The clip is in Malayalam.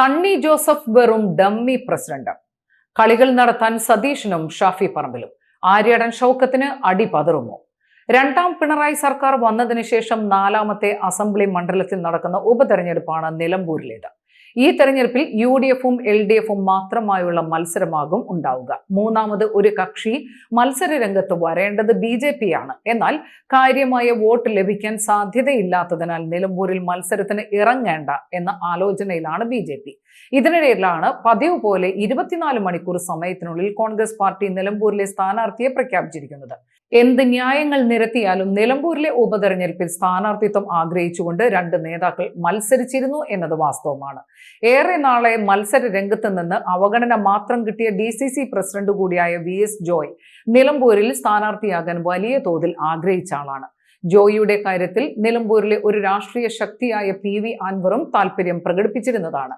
സണ്ണി ജോസഫ് വെറും ഡമ്മി പ്രസിഡന്റ്. കളികൾ നടത്താൻ സതീഷിനും ഷാഫി പറമ്പിലും. ആര്യടൻ ഷൗക്കത്തിന് അടി പതറുമോ? രണ്ടാം പിണറായി സർക്കാർ വന്നതിന് ശേഷം നാലാമത്തെ അസംബ്ലി മണ്ഡലത്തിൽ നടക്കുന്ന ഉപതെരഞ്ഞെടുപ്പാണ് നിലമ്പൂരിലേത്. ഈ തെരഞ്ഞെടുപ്പിൽ യു ഡി എഫും എൽ ഡി എഫും മാത്രമായുള്ള മത്സരമാകും ഉണ്ടാവുക. മൂന്നാമത് ഒരു കക്ഷി മത്സര രംഗത്ത് വരേണ്ടത് ബി ജെ പി ആണ് എന്നാൽ കാര്യമായ വോട്ട് ലഭിക്കാൻ സാധ്യതയില്ലാത്തതിനാൽ നിലമ്പൂരിൽ മത്സരത്തിന് ഇറങ്ങേണ്ട എന്ന ആലോചനയിലാണ് ബി ജെ പി. ഇതിനിടയിലാണ് പതിവ് പോലെ ഇരുപത്തിനാല് മണിക്കൂർ സമയത്തിനുള്ളിൽ കോൺഗ്രസ് പാർട്ടി നിലമ്പൂരിലെ സ്ഥാനാർത്ഥിയെ പ്രഖ്യാപിച്ചിരിക്കുന്നത്. എന്ത് ന്യായങ്ങൾ നിരത്തിയാലും നിലമ്പൂരിലെ ഉപതെരഞ്ഞെടുപ്പിൽ സ്ഥാനാർത്ഥിത്വം ആഗ്രഹിച്ചുകൊണ്ട് രണ്ട് നേതാക്കൾ മത്സരിച്ചിരുന്നു എന്നത് വാസ്തവമാണ്. ഏറെ നാളെ മത്സര രംഗത്ത് നിന്ന് അവഗണന മാത്രം കിട്ടിയ ഡി സി സി പ്രസിഡന്റ് കൂടിയായ വി എസ് ജോയ് നിലമ്പൂരിൽ സ്ഥാനാർത്ഥിയാകാൻ വലിയ തോതിൽ ആഗ്രഹിച്ച ആളാണ്. ജോയിയുടെ കാര്യത്തിൽ നിലമ്പൂരിലെ ഒരു രാഷ്ട്രീയ ശക്തിയായ പി വി അൻവറും താല്പര്യം പ്രകടിപ്പിച്ചിരുന്നതാണ്.